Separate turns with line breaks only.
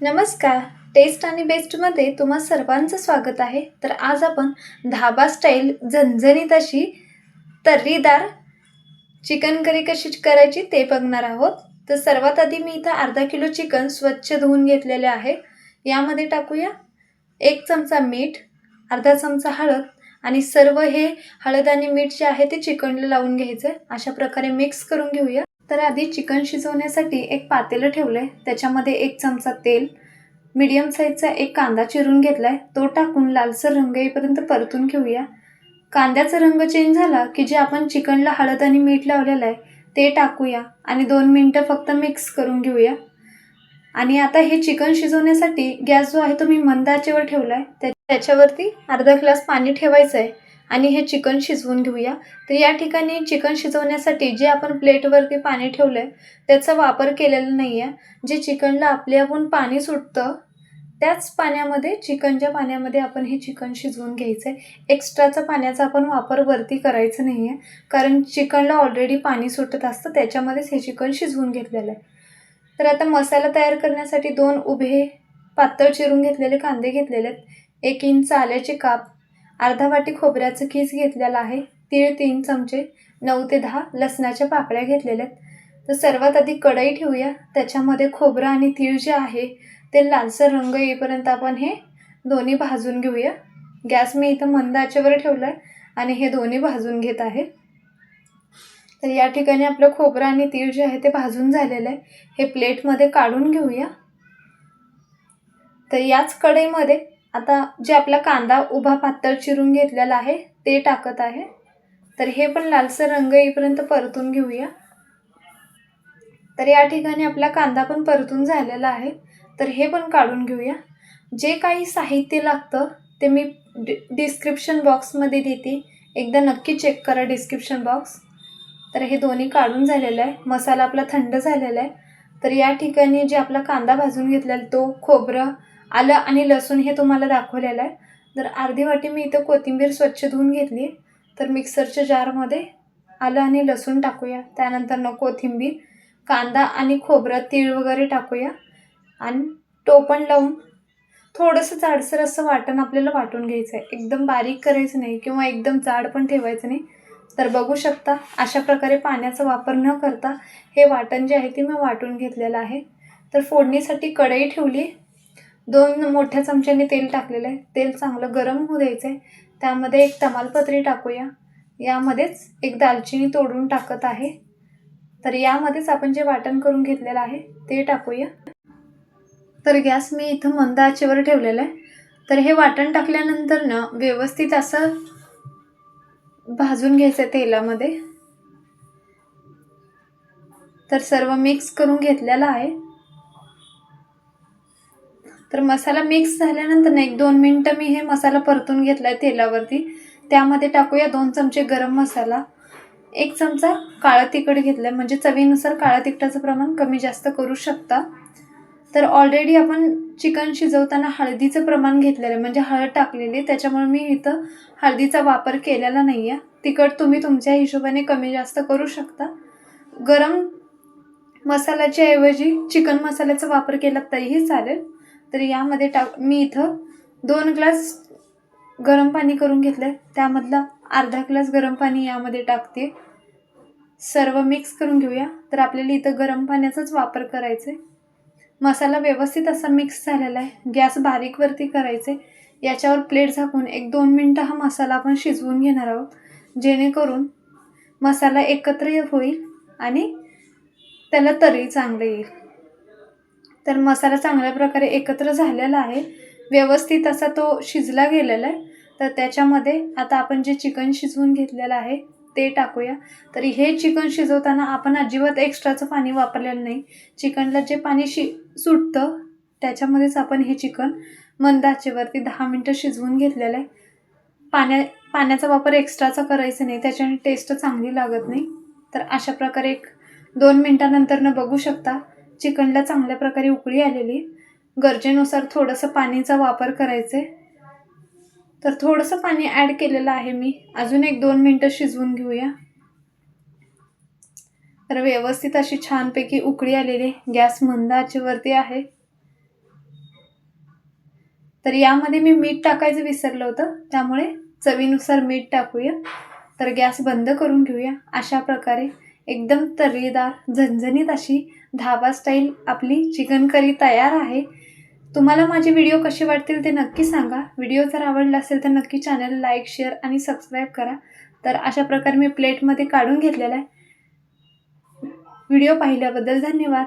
नमस्कार. टेस्ट आणि बेस्टमध्ये तुम्हा सर्वांचं स्वागत आहे. तर आज आपण धाबा स्टाईल झणझणीत अशी तर्रीदार चिकन करी कशी करायची ते बघणार आहोत. तर सर्वात आधी मी इथं अर्धा किलो चिकन स्वच्छ धुवून घेतलेले आहे. यामध्ये टाकूया एक चमचा मीठ अर्धा चमचा हळद आणि सर्व हे हळद आणि मीठ जे आहे ते चिकनला लावून घ्यायचं. आहे अशा प्रकारे मिक्स करून घेऊया. तर आधी चिकन शिजवण्यासाठी एक पातेलं ठेवलं आहे त्याच्यामध्ये एक चमचा तेल मीडियम साईजचा एक कांदा चिरून घेतला आहे तो टाकून लालसर रंग येईपर्यंत परतून घेऊया. कांद्याचा रंग चेंज झाला की जे आपण चिकनला हळद आणि मीठ लावलेलं आहे ते टाकूया आणि दोन मिनटं फक्त मिक्स करून घेऊया. आणि आता हे चिकन शिजवण्यासाठी गॅस जो आहे तो मी मंद आचेवर ठेवला आहे त्या त्याच्यावरती अर्धा ग्लास पाणी ठेवायचं आहे आणि हे चिकन शिजवून घेऊया. तर या ठिकाणी चिकन शिजवण्यासाठी जे आपण प्लेटवरती पाणी ठेवलं आहे त्याचा वापर केलेला नाही आहे जे चिकनला आपल्याहून पाणी सुटतं त्याच पाण्यामध्ये चिकनच्या पाण्यामध्ये आपण हे चिकन शिजवून घ्यायचं आहे एक्स्ट्राचा पाण्याचा आपण वापर वरती करायचं नाही आहे कारण चिकनला ऑलरेडी पाणी सुटत असतं त्याच्यामध्येच हे चिकन शिजवून घेतलेलं आहे. तर आता मसाला तयार करण्यासाठी दोन उभे पातळ चिरून घेतलेले कांदे घेतलेले आहेत. एक इंच आल्याचे काप अर्धा वाटी खोबऱ्याचं खीस घेतलेला आहे. तीळ तीन चमचे नऊ ते दहा लसणाच्या पाकळ्या घेतलेल्या आहेत. तर सर्वात आधी कढई ठेवूया. त्याच्यामध्ये खोबरं आणि तीळ जे आहे ते लालसर रंग येईपर्यंत आपण हे दोन्ही भाजून घेऊया. गॅस मी इथं मंद आचेवर ठेवला आहे आणि हे दोन्ही भाजून घेत आहे. तर या ठिकाणी आपलं खोबरं आणि तीळ जे आहे ते भाजून झालेलं आहे. हे प्लेटमध्ये काढून घेऊया. तर याच कढईमध्ये आता जे आपला कांदा उभा पातळ चिरून घेतलेला आहे ते टाकत आहे. तर हे पण लालसर रंग येईपर्यंत परतून घेऊया. तर या ठिकाणी आपला कांदा पण परतून झालेला आहे. तर हे पण काढून घेऊया. जे काही साहित्य लागतं ते मी डि डिस्क्रिप्शन बॉक्समध्ये देते. एकदा नक्की चेक करा डिस्क्रिप्शन बॉक्स. तर हे दोन्ही काढून झालेलं आहे. मसाला आपला थंड झालेला आहे. तर या ठिकाणी जे आपला कांदा भाजून घेतलेला तो खोबरं आलं आणि लसूण हे तुम्हाला दाखवलेलं आहे. तर अर्धी वाटी मी इथं कोथिंबीर स्वच्छ धुवून घेतली. तर मिक्सरच्या जारमध्ये आलं आणि लसूण टाकूया. त्यानंतर न कोथिंबीर कांदा आणि खोबरं तीळ वगैरे टाकूया. आणि टोपण लावून थोडंसं जाडसर असं वाटण आपल्याला वाटून घ्यायचं आहे. एकदम बारीक करायचं नाही किंवा एकदम जाड पण ठेवायचं नाही. तर बघू शकता अशा प्रकारे पाण्याचा वापर न करता हे वाटण जे आहे ते मी वाटून घेतलेलं आहे. तर फोडणीसाठी कढई ठेवली. दोन मोठ्या चमच्याने तेल टाकलेलं आहे. तेल चांगलं गरम होऊ द्यायचं आहे त्यामध्ये एक तमालपत्री टाकूया. यामध्येच एक दालचिनी तोडून टाकत आहे. तर यामध्येच आपण जे वाटण करून घेतलेलं आहे ते टाकूया. तर गॅस मी इथं मंद आचेवर ठेवलेलं आहे. तर हे वाटण टाकल्यानंतर ना व्यवस्थित असं भाजून घ्यायचं आहे तेलामध्ये. तर सर्व मिक्स करून घेतलेलं आहे. तर मसाला मिक्स झाल्यानंतर ना एक दोन मिनटं मी हे मसाला परतून घेतला आहे तेलावरती. त्यामध्ये टाकूया दोन चमचे गरम मसाला. एक चमचा काळं तिखट घेतलं आहे म्हणजे चवीनुसार काळ्या तिखटाचं प्रमाण कमी जास्त करू शकता. तर ऑलरेडी आपण चिकन शिजवताना हळदीचं प्रमाण घेतलेलं आहे. म्हणजे हळद टाकलेली त्याच्यामुळे मी इथं हळदीचा वापर केलेला नाही आहे तिखट तुम्ही तुमच्या हिशोबाने कमी जास्त करू शकता. गरम मसाल्याच्या ऐवजी चिकन मसाल्याचा वापर केला तरीही चालेल. तर यामध्ये टाक मी इथं दोन ग्लास गरम पाणी करून घेतलं आहे त्यामधला अर्धा ग्लास गरम पाणी यामध्ये टाकते. सर्व मिक्स करून घेऊया. तर आपल्याला इथं गरम पाण्याचाच वापर करायचा आहे मसाला व्यवस्थित असा मिक्स झालेला आहे. गॅस बारीकवरती करायचे याच्यावर प्लेट झाकून एक दोन मिनटं हा मसाला आपण शिजवून घेणार आहोत. जेणेकरून मसाला एकत्र होईल आणि त्याला तरी चांगलं येईल. तर मसाला चांगल्या प्रकारे एकत्र झालेला आहे. व्यवस्थित असा तो शिजला गेलेला आहे. तर त्याच्यामध्ये आता आपण जे चिकन शिजवून घेतलेलं आहे ते टाकूया. तर हे चिकन शिजवताना आपण अजिबात एक्स्ट्राचं पाणी वापरलेलं नाही. चिकनला जे पाणी शि सुटतं त्याच्यामध्येच आपण हे चिकन मंद आचेवरती दहा मिनटं शिजवून घेतलेलं आहे. पाण्या पाण्याचा वापर एक्स्ट्राचा करायचा नाही त्याच्याने टेस्ट चांगली लागत नाही. तर अशा प्रकारे एक दोन मिनटानंतरनं बघू शकता. चिकनला चांगल्या प्रकारे उकळी आलेली. गरजेनुसार थोडंसं पाणीचा वापर करायचे. आहे तर थोडंसं पाणी ॲड केलेलं आहे मी. अजून एक दोन मिनटं शिजवून घेऊया. तर व्यवस्थित अशी छानपैकी उकळी आलेली. गॅस मंद आचेवरती आहे. तर यामध्ये मी मीठ टाकायचं विसरलं होतं. त्यामुळे चवीनुसार मीठ टाकूया. तर गॅस बंद करून घेऊया. अशा प्रकारे. एकदम तर्रीदार झणझणीत अशी धाबा स्टाईल आपली चिकन करी तयार आहे. तुम्हाला माझे व्हिडिओ कसे वाटतील ते नक्की सांगा. व्हिडिओ जर आवडला असेल तर नक्की चॅनल लाईक शेअर आणि सबस्क्राईब करा. तर अशा प्रकारे मी प्लेटमध्ये काढून घेतलेला आहे. व्हिडिओ पाहिल्याबद्दल धन्यवाद.